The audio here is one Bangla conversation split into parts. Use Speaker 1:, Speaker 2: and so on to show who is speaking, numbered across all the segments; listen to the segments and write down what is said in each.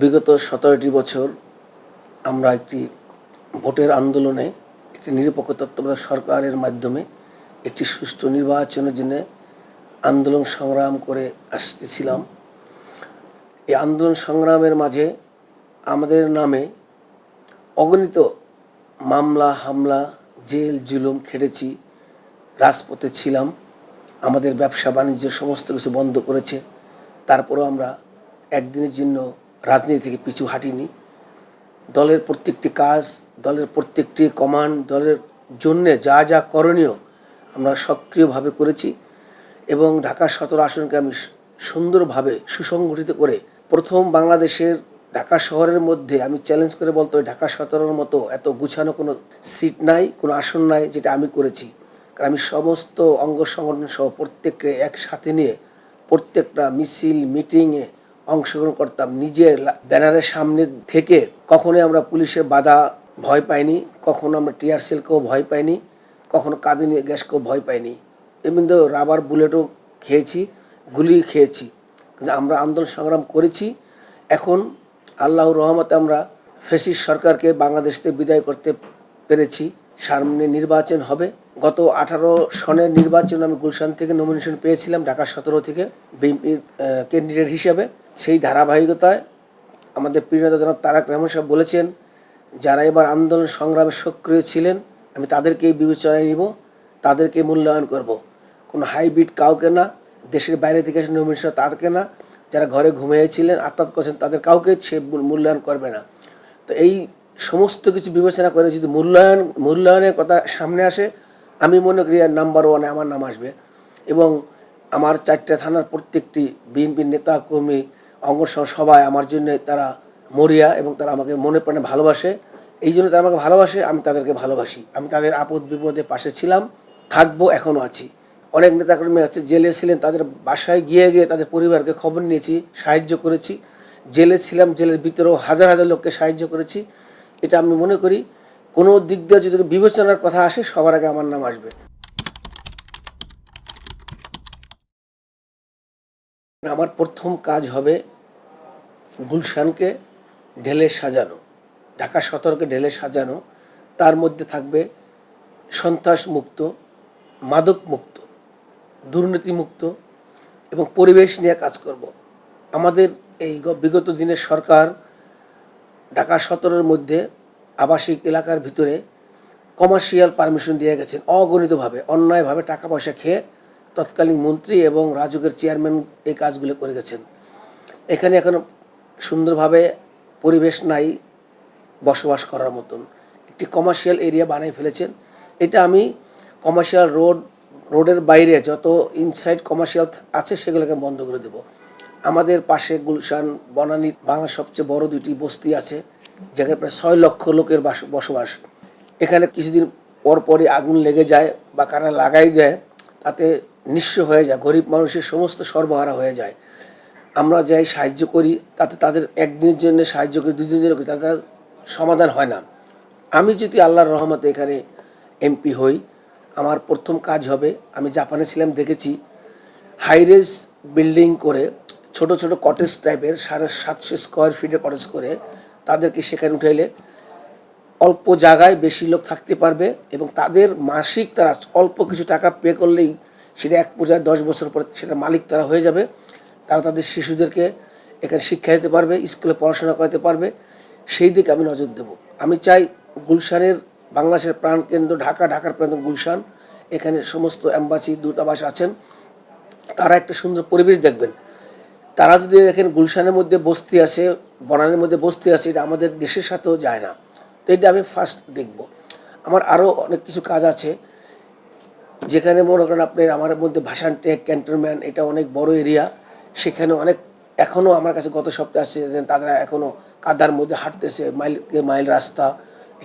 Speaker 1: বিগত সতেরোটি বছর আমরা একটি ভোটের আন্দোলনে একটি নিরপেক্ষ তত্ত্বাবধায়ক সরকারের মাধ্যমে একটি সুষ্ঠু নির্বাচনের জন্য আন্দোলন সংগ্রাম করে আসতেছিলাম। এই আন্দোলন সংগ্রামের মাঝে আমাদের নামে অগণিত মামলা, হামলা, জেল, জুলুম খেটেছি, রাজপথে ছিলাম। আমাদের ব্যবসা বাণিজ্য সমস্ত কিছু বন্ধ করেছে। তারপরেও আমরা একদিনের জন্য রাজনীতি থেকে পিছু হাঁটিনি। দলের প্রত্যেকটি কাজ, দলের প্রত্যেকটি কমান্ড দলের জন্যে যা যা করণীয় আমরা সক্রিয়ভাবে করেছি এবং ঢাকা সতেরো আসনকে আমি সুন্দরভাবে সুসংগঠিত করে প্রথম বাংলাদেশের ঢাকা শহরের মধ্যে আমি চ্যালেঞ্জ করে বলতে ঢাকা সতেরোর মতো এত গুছানো কোনো সিট নাই, কোনো আসন নাই যেটা আমি করেছি। কারণ আমি সমস্ত অঙ্গ সংগঠন সহ প্রত্যেককে একসাথে নিয়ে প্রত্যেকটা মিছিল মিটিংয়ে অংশগ্রহণ করতাম নিজে ব্যানারের সামনে থেকে কখনোই আমরা পুলিশের বাধা ভয় পাইনি, কখনো আমরা টিয়ার সেলকেও ভয় পাইনি, কখনো কাঁদিনি গ্যাসকেও ভয় পাইনি। এমনি রাবার বুলেটও খেয়েছি, গুলি খেয়েছি, কিন্তু আমরা আন্দোলন সংগ্রাম করেছি। এখন আল্লাহর রহমতে আমরা ফেসিস সরকারকে বাংলাদেশ থেকে বিদায় করতে পেরেছি। সামনে নির্বাচন হবে। গত আঠারো সনের নির্বাচন আমি গুলশান থেকে নমিনেশন পেয়েছিলাম, ঢাকা সতেরো থেকে বিএনপির ক্যান্ডিডেট হিসেবে। সেই ধারাবাহিকতায় আমাদের প্রিয়তা জনাব তারাক রহমান সাহেব বলেছেন, যারা এবার আন্দোলন সংগ্রামে সক্রিয় ছিলেন, আমি তাদেরকেই বিবেচনায় নিব তাদেরকে মূল্যায়ন করব। কোনো হাইব্রিড কাউকে না, দেশের বাইরে থেকে এসে নমিনেশন তাদেরকে না, যারা ঘরে ঘুমিয়েছিলেন আত্মাত করছেন, তাদের কাউকে সে মূল্যায়ন করবে না। তো এই সমস্ত কিছু বিবেচনা করে যদি মূল্যায়ন, মূল্যায়নের কথা সামনে আসে, আমি মনে করি নাম্বার ওয়ানে আমার নাম আসবে। এবং আমার চারটে থানার প্রত্যেকটি বিএনপির নেতা কর্মী অঙ্গসহ সবাই আমার জন্য তারা মরিয়া এবং তারা আমাকে মনে প্রাণে ভালোবাসে। এই জন্য তারা আমাকে ভালোবাসে, আমি তাদেরকে ভালোবাসি। আমি তাদের আপদ বিপদে পাশে ছিলাম, থাকব এখনও আছি। অনেক নেতাকর্মী আছে, জেলে ছিলেন, তাদের বাসায় গিয়ে গিয়ে তাদের পরিবারকে খবর নিয়েছি, সাহায্য করেছি। জেলে ছিলাম, জেলের ভিতরেও হাজার হাজার লোককে সাহায্য করেছি। এটা আমি মনে করি, কোনো দিক দিয়ে যদি বিবেচনার কথা আসে, সবার আগে আমার নাম আসবে। আমার প্রথম কাজ হবে গুলশানকে ঢেলে সাজানো, ঢাকা সতর্কে ঢেলে সাজানো, তার মধ্যে থাকবে সন্ত্রাস মুক্ত মাদক মুক্ত দুর্নীতি মুক্ত এবং পরিবেশ নিয়ে কাজ করব। আমাদের এই বিগত দিনের সরকার ঢাকা সতেরোর মধ্যে আবাসিক এলাকার ভিতরে কমার্শিয়াল পারমিশন দিয়ে গেছেন। অগণিতভাবে, অন্যায়ভাবে টাকা পয়সা খেয়ে তৎকালীন মন্ত্রী এবং রাজুকের চেয়ারম্যান এই কাজগুলো করে গেছেন। এখানে এখন সুন্দরভাবে পরিবেশ নাই বসবাস করার মতন। একটি কমার্শিয়াল এরিয়া বানিয়ে ফেলেছেন। এটা আমি কমার্শিয়াল রোড রোডের বাইরে যত ইনসাইড কমার্শিয়াল আছে সেগুলোকে বন্ধ করে দেব। আমাদের পাশে গুলশান, বনানী বাংলার সবচেয়ে বড় দুইটি বস্তি আছে, যেখানে প্রায় ছয় লক্ষ লোকের বাস- বসবাস। এখানে কিছুদিন পর পরই আগুন লেগে যায় বা কারা লাগাই দেয়, তাতে নিঃস্ব হয়ে যায়, গরিব মানুষের সমস্ত সর্বহারা হয়ে যায়। আমরা যাই সাহায্য করি, তাতে তাদের একদিনের জন্য সাহায্য করি, দুই দিনের করি, তাতে সমাধান হয় না। আমি যদি আল্লাহর রহমতে এখানে এমপি হই, আমার প্রথম কাজ হবে, আমি জাপানে ছিলাম, দেখেছি হাইরেজ বিল্ডিং করে ছোট ছোট কটেজ টাইপের সাড়ে সাতশো স্কোয়ার ফিটের কটেজ করে তাদেরকে সেখানে উঠাইলে অল্প জায়গায় বেশি লোক থাকতে পারবে এবং তাদের মাসিক তারা অল্প কিছু টাকা পে করলেই সেটা এক পর্যায়ে দশ বছর পরে সেটা মালিক তারা হয়ে যাবে। তারা তাদের শিশুদেরকে এখানে শিক্ষা দিতে পারবে, স্কুলে পড়াশোনা করাতে পারবে, সেই দিকে আমি নজর দেব। আমি চাই গুলশানের, বাংলাদেশের প্রাণকেন্দ্র ঢাকা, ঢাকার প্রান্ত গুলশান, এখানে সমস্ত অ্যাম্বাসি দূতাবাস আছেন। তারা একটা সুন্দর পরিবেশ দেখবেন। তারা যদি দেখেন গুলশানের মধ্যে বস্তি আছে, বনানের মধ্যে বস্তি আছে, এটা আমাদের দেশের সাথেও যায় না। তো এটা আমি ফার্স্ট দেখব। আমার আরও অনেক কিছু কাজ আছে। যেখানে মনে করেন আপনার আমার মধ্যে ভাষান টেক ক্যান্টনম্যান এটা অনেক বড় এরিয়া সেখানে অনেক এখনও আমার কাছে গত সপ্তাহে আসছে যে তারা এখনও কাদার মধ্যে হাঁটতেছে, মাইল মাইল রাস্তা,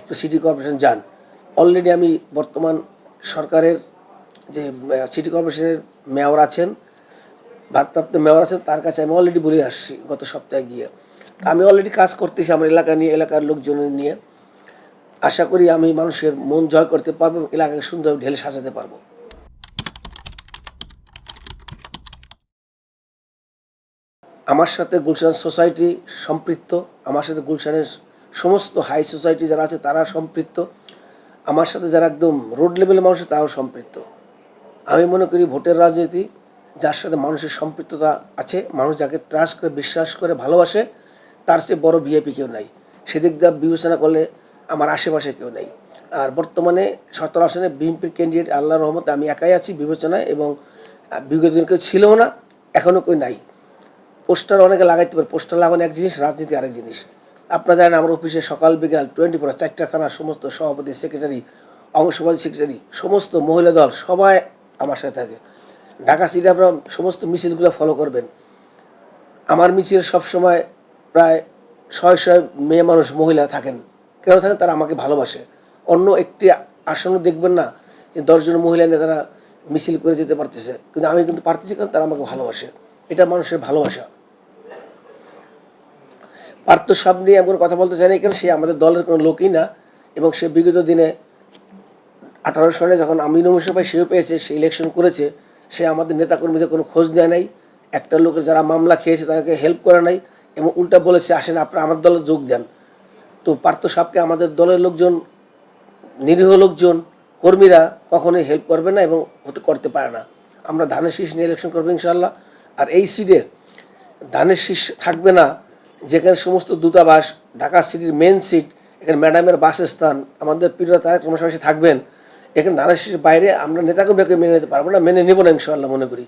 Speaker 1: একটু সিটি কর্পোরেশন যান। অলরেডি আমি বর্তমান সরকারের যে সিটি কর্পোরেশনের মেয়র আছেন, ভারপ্রাপ্ত মেয়র আছেন, তার কাছে আমি অলরেডি বলে আসছি গত সপ্তাহে গিয়ে। আমি অলরেডি কাজ করতেছি আমার এলাকা নিয়ে, এলাকার লোকজনের নিয়ে। আশা করি আমি মানুষের মন জয় করতে পারব এবং এলাকাকে সুন্দরভাবে ঢেলে সাজাতে পারব। আমার সাথে গুলশান সোসাইটি সম্পৃক্ত, আমার সাথে গুলশানের সমস্ত হাই সোসাইটি যারা আছে তারা সম্পৃক্ত, আমার সাথে যারা একদম রোড লেভেলের মানুষ তারাও সম্পৃক্ত। আমি মনে করি ভোটের রাজনীতি, যার সাথে মানুষের সম্পৃক্ততা আছে, মানুষ যাকে ট্রাস্ট করে, বিশ্বাস করে, ভালোবাসে, তার চেয়ে বড় বিএপি কেউ নাই। সেদিক দিয়ে বিবেচনা করলে আমার আশেপাশে কেউ নেই। আর বর্তমানে সতেরো আসনে বিএনপির ক্যান্ডিডেট আল্লাহ রহমত আমি একাই আছি বিবেচনায় এবং বিগত দিন কেউ ছিলও না, এখনও কেউ নাই। পোস্টার অনেকে লাগাইতে পারে। পোস্টার লাগানো এক জিনিস, রাজনীতি আরেক জিনিস। আপনারা জানেন আমার অফিসে সকাল বিকাল টোয়েন্টি ফোর চারটা থানার সমস্ত সভাপতি সেক্রেটারি অংশবাদী সেক্রেটারি সমস্ত মহিলা দল সবাই আমার সাথে থাকে। ঢাকা সিটি আপনারা সমস্ত মিছিলগুলো ফলো করবেন। আমার মিছিল সবসময় প্রায় ছয় ছয় মেয়ে মানুষ মহিলা থাকেন। কেন থাকেন, তারা আমাকে ভালোবাসে। অন্য একটি আসন দেখবেন না যে দশজন মহিলা নেতারা মিছিল করে যেতে পারতেছে। কিন্তু আমি কিন্তু পারতেছি কারণ তারা আমাকে ভালোবাসে। এটা মানুষের ভালোবাসা। পার্থ সাপ নিয়ে এমন কথা বলতে চাই না কেন সে আমাদের দলের কোনো লোকই না। এবং সে বিগত দিনে আঠারো সনে যখন আমি নমিশন পাই সেও পেয়েছে, সে ইলেকশন করেছে, সে আমাদের নেতাকর্মীদের কোনো খোঁজ নেয় নাই। একটা লোকের যারা মামলা খেয়েছে তাদেরকে হেল্প করে নাই এবং উল্টা বলেছে, আসেন, আপনারা আমার দলে যোগ দেন। তো পার্থ সাপকে আমাদের দলের লোকজন, নিরীহ লোকজন, কর্মীরা কখনোই হেল্প করবে না এবং হতে, করতে পারে না। আমরা ধানের শীষ নিয়ে ইলেকশন করব ইনশাল্লাহ আর এই সিটে ধানের শীষ থাকবে না যেখানে সমস্ত দূতাবাস, ঢাকা সিটির মেন সিট এখানে ম্যাডামের বাসস্থান, আমাদের প্রিয় তারেক রহমান থাকবেন। এখানে ধানের শীষের বাইরে আমরা নেতাকর্মীকে মেনে নিতে পারব না, মেনে নেব না ইনশাল্লাহ মনে করি।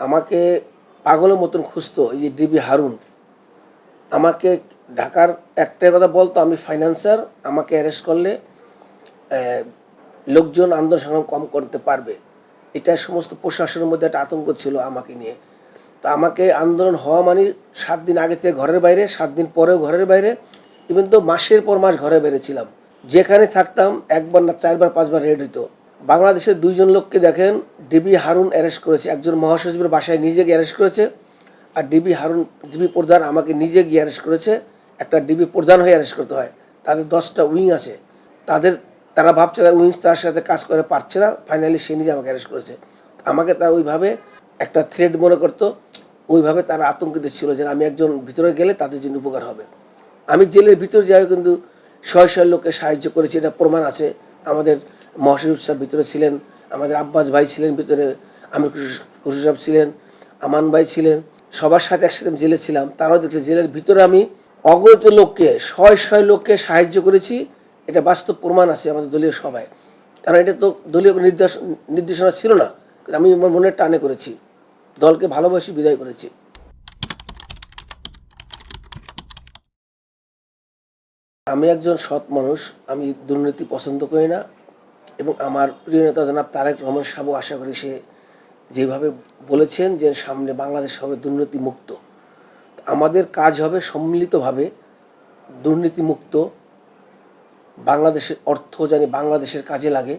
Speaker 1: আমাকে পাগলের মতন খুঁজতো এই যে ডিবি হারুন। আমাকে ঢাকার একটাই কথা বলতো, আমি ফাইন্যান্সার আমাকে অ্যারেস্ট করলে লোকজন আন্দোলন সংগ্রাম কম করতে পারবে। এটা সমস্ত প্রশাসনের মধ্যে একটা আতঙ্ক ছিল আমাকে নিয়ে। তো আমাকে আন্দোলন হওয়া মানে সাত দিন আগে থেকে ঘরের বাইরে, সাত দিন পরেও ঘরের বাইরে ইভেন তো মাসের পর মাস ঘরে বাইরে ছিলাম যেখানে থাকতাম একবার না চারবার, পাঁচবার রেড হইতো। বাংলাদেশের দুইজন লোককে দেখেন ডিবি হারুন অ্যারেস্ট করেছে। একজন মহাসচিবের বাসায় নিজে গিয়ে অ্যারেস্ট করেছে, আর ডিবি হারুন ডিবি প্রধান আমাকে নিজে গিয়ে অ্যারেস্ট করেছে। একটা ডিবি প্রধান হয়ে অ্যারেস্ট করতে হয়। তাদের দশটা উইং আছে। তাদের তারা ভাবছে তার উইংস তার সাথে কাজ করে পারছে না ফাইনালি সে নিজে আমাকে অ্যারেস্ট করেছে। আমাকে তার ওইভাবে একটা থ্রেড মনে করতো, ওইভাবে তারা আতঙ্কিত ছিল যে আমি একজন ভিতরে গেলে তাদের জন্য উপকার হবে। আমি জেলের ভিতরে যাই কিন্তু শয় শয় লোককে সাহায্য করেছি, এটা প্রমাণ আছে। আমাদের মহাশিব সাহেব ভিতরে ছিলেন, আমাদের আব্বাস ভাই ছিলেন ভিতরে, আমি খুশি সাহেব ছিলেন, আমান ভাই ছিলেন, সবার সাথে একসাথে জেলে ছিলাম। তারাও দেখছে জেলের ভিতরে আমি অগণিত লোককে, শয় শয় লোককে সাহায্য করেছি। এটা বাস্তব প্রমাণ আছে আমাদের দলীয় সভায়। কারণ এটা তো দলীয় নির্দেশ, নির্দেশনা ছিল না। আমি আমার মনের টানে করেছি। দলকে ভালোবাসি, বিদায় করেছি। আমি একজন সৎ মানুষ, আমি দুর্নীতি পছন্দ করি না এবং আমার প্রিয় নেতা জনাব তারেক রহমান সাহেব আশা করি সে যেভাবে বলেছেন যে সামনে বাংলাদেশ হবে দুর্নীতি মুক্ত আমাদের কাজ হবে সম্মিলিতভাবে দুর্নীতি মুক্ত বাংলাদেশের অর্থ জানি বাংলাদেশের কাজে লাগে,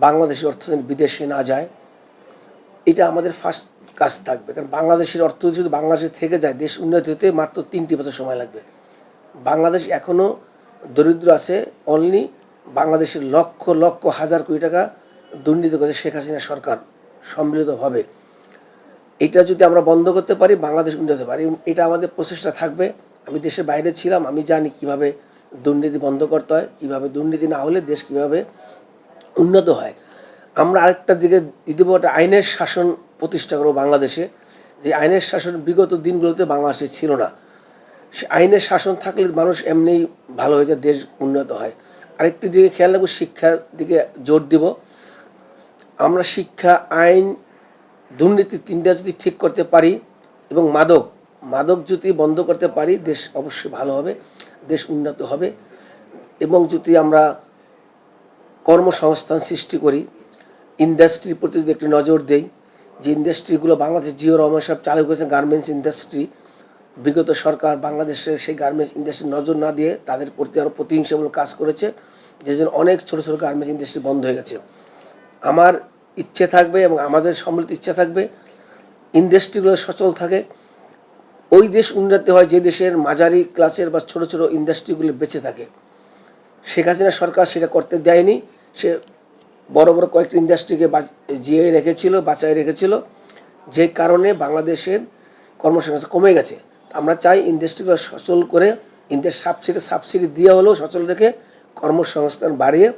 Speaker 1: বাংলাদেশের অর্থ যেন বিদেশে না যায়। এটা আমাদের ফার্স্ট কাজ থাকবে। কারণ বাংলাদেশের অর্থ যদি বাংলাদেশে থেকে যায়, দেশ উন্নত হতে মাত্র তিনটি বছর সময় লাগবে। বাংলাদেশ এখনও দরিদ্র আছে অনলি বাংলাদেশের লক্ষ লক্ষ, হাজার কোটি টাকা দুর্নীতি করেছে শেখ হাসিনা সরকার সম্মিলিতভাবে। এটা যদি আমরা বন্ধ করতে পারি, বাংলাদেশ উন্নত হতে পারি। এটা আমাদের প্রচেষ্টা থাকবে। আমি দেশের বাইরে ছিলাম, আমি জানি কীভাবে দুর্নীতি বন্ধ করতে হয়, কীভাবে দুর্নীতি না হলে দেশ কীভাবে উন্নত হয়। আমরা আরেকটা দিকে একটা আইনের শাসন প্রতিষ্ঠা করব বাংলাদেশে। যে আইনের শাসন বিগত দিনগুলোতে বাংলাদেশে ছিল না। সে আইনের শাসন থাকলে মানুষ এমনিই ভালো হয়ে যায়, দেশ উন্নত হয়। আরেকটি দিকে খেয়াল রাখব, শিক্ষার দিকে জোর দিব। আমরা শিক্ষা, আইন, দুর্নীতি তিনটা যদি ঠিক করতে পারি এবং মাদক মাদক যদি বন্ধ করতে পারি, দেশ অবশ্যই ভালো হবে। দেশ উন্নত হবে এবং যদি আমরা কর্মসংস্থান সৃষ্টি করি ইন্ডাস্ট্রির প্রতি যদি একটু নজর দেই, যে ইন্ডাস্ট্রিগুলো বাংলাদেশ জিও রহমান সাহেব চালু করেছেন গার্মেন্টস ইন্ডাস্ট্রি বিগত সরকার বাংলাদেশের সেই গার্মেন্টস ইন্ডাস্ট্রি নজর না দিয়ে তাদের প্রতি আরও প্রতিহিংসামূলক কাজ করেছে, যে জন্য অনেক ছোটো ছোটো গার্মেন্টস ইন্ডাস্ট্রি বন্ধ হয়ে গেছে। আমার ইচ্ছে থাকবে এবং আমাদের সম্মিলিত ইচ্ছা থাকবে ইন্ডাস্ট্রিগুলো সচল থাকে ওই দেশ উন্নতি হয় যে দেশের মাঝারি ক্লাসের বা ছোট ছোট ইন্ডাস্ট্রিগুলো বেঁচে থাকে। শেখ হাসিনা সরকার সেটা করতে দেয়নি। সে বড় বড় কয়েকটি ইন্ডাস্ট্রিকে জিয়ে রেখেছিল, বাঁচায় রেখেছিল। যে কারণে বাংলাদেশের কর্মসংস্থান কমে গেছে। আমরা চাই ইন্ডাস্ট্রিগুলো সচল করে ইন্ডাস্ট্রি সাবসিডি সাবসিডি দিয়ে হলেও সচল রেখে কর্মসংস্থান বাড়িয়ে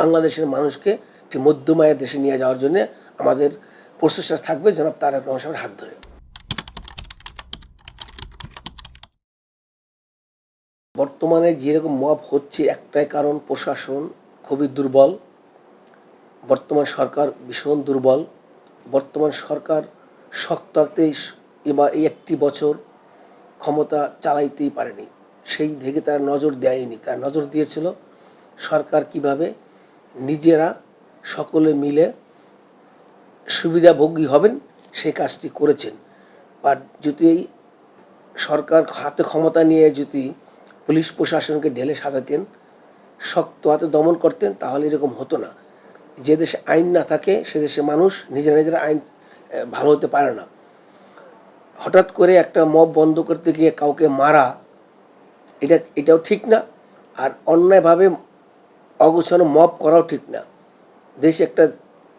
Speaker 1: বাংলাদেশের মানুষকে একটি মধ্যমায়ের দেশে নিয়ে যাওয়ার জন্য আমাদের প্রচেষ্টা থাকবে। জনাব তারেক রহমান হাত ধরে। বর্তমানে যেরকম মব হচ্ছে, একটাই কারণ প্রশাসন খুবই দুর্বল। বর্তমান সরকার ভীষণ দুর্বল। বর্তমান সরকার শক্ততেই এবার এই একটি বছর ক্ষমতা চালাইতেই পারেনি। সেই দিকে তারা নজর দেয়নি। তারা নজর দিয়েছিল সরকার কীভাবে নিজেরা সকলে মিলে সুবিধাভোগী হবেন সেই কাজটি করেছেন। বাট যদি সরকার হাতে ক্ষমতা নিয়ে যদি পুলিশ প্রশাসনকে ঢেলে সাজাতেন, শক্ত হাতে দমন করতেন, তাহলে এরকম হতো না। যে দেশে আইন না থাকে, সে দেশে মানুষ নিজেরা নিজেরা আইন ভালো হতে পারে না। হঠাৎ করে একটা মব বন্ধ করতে গিয়ে কাউকে মারা, এটা, এটাও ঠিক না। আর অন্যায়ভাবে অগোছানো মব করাও ঠিক না। দেশ একটা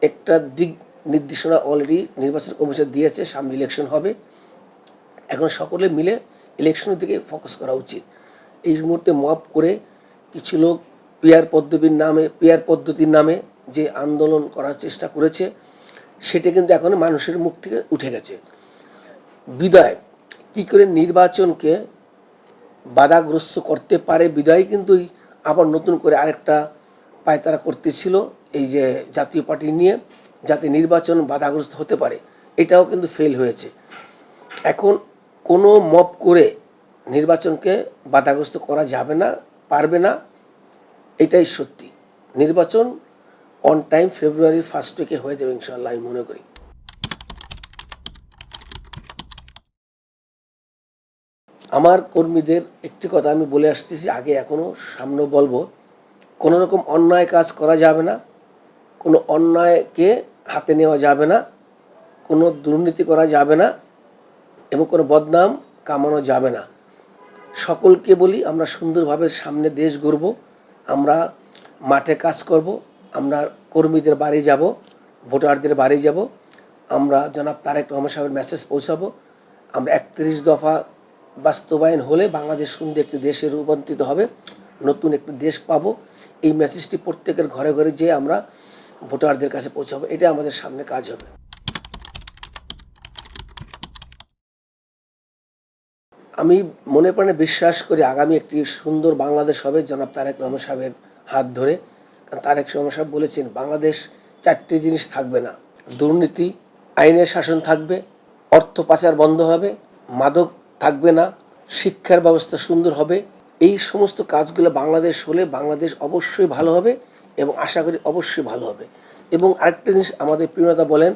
Speaker 1: একটা দিক নির্দেশনা অলরেডি নির্বাচন কমিশন দিয়েছে, সামনে ইলেকশন হবে। এখন সকলে মিলে ইলেকশনের দিকে ফোকাস করা উচিত। এই মুহূর্তে মব করে কিছু লোক পিয়ার পদ্ধতির নামে পিয়ার পদ্ধতির নামে যে আন্দোলন করার চেষ্টা করেছে, সেটা কিন্তু এখন মানুষের মুখ থেকে উঠে গেছে। বিদায়, কি করে নির্বাচনকে বাধাগ্রস্ত করতে পারে? বিদায় কিন্তু আবার নতুন করে আরেকটা পায়তারা করতেছিল, এই যে জাতীয় পার্টি নিয়ে, যাতে নির্বাচন বাধাগ্রস্ত হতে পারে। এটাও কিন্তু ফেল হয়েছে। এখন কোনো মপ করে নির্বাচনকে বাধাগ্রস্ত করা যাবে না, পারবে না, এটাই সত্যি। নির্বাচন অন টাইম ফেব্রুয়ারি ফার্স্ট উইকে হয়ে যাবে ইনশাল্লাহ আমি মনে করি। আমার কর্মীদের একটি কথা আমি বলে আসতেছি, আগে এখনও সামনে বলব, কোনো রকম অন্যায় কাজ করা যাবে না, কোনো অন্যায়কে হাতে নেওয়া যাবে না, কোনো দুর্নীতি করা যাবে না এবং কোনো বদনাম কামানো যাবে না। সকলকে বলি, আমরা সুন্দরভাবে সামনে দেশ গড়ব, আমরা মাঠে কাজ করব, আমরা কর্মীদের বাড়ি যাব, ভোটারদের বাড়ি যাব, আমরা জনাব তারেক রহমান সাহেবের মেসেজ পৌঁছাবো। আমরা একত্রিশ দফা বাস্তবায়ন হলে বাংলাদেশ সুন্দর একটি দেশে রূপান্তরিত হবে, নতুন একটি দেশ পাবো। এই মেসেজটি প্রত্যেকের ঘরে ঘরে যেয়ে আমরা ভোটারদের কাছে পৌঁছাবো এটা আমাদের সামনে কাজ হবে। আমি মনে প্রাণে বিশ্বাস করি আগামী একটি সুন্দর বাংলাদেশ হবে, জনাব তারেক রহমান সাহেবের হাত ধরে। কারণ তারেক রহমান সাহেব বলেছেন, বাংলাদেশ চারটি জিনিস থাকবে না। দুর্নীতি, আইনের শাসন থাকবে, অর্থ পাচার বন্ধ হবে, মাদক থাকবে না, শিক্ষার ব্যবস্থা সুন্দর হবে। এই সমস্ত কাজগুলো বাংলাদেশ হলে বাংলাদেশ অবশ্যই ভালো হবে এবং আশা করি অবশ্যই ভালো হবে। এবং আরেকটা জিনিস আমাদের প্রিয়তা বলেন,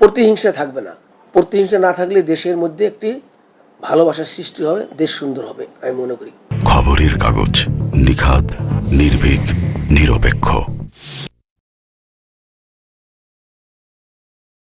Speaker 1: প্রতিহিংসা থাকবে না। প্রতিহিংসা না থাকলে দেশের মধ্যে একটি ভালোবাসার সৃষ্টি হবে দেশ সুন্দর হবে আমি মনে করি।
Speaker 2: খবরের কাগজ নিখাদ নির্ভীক নিরপেক্ষ।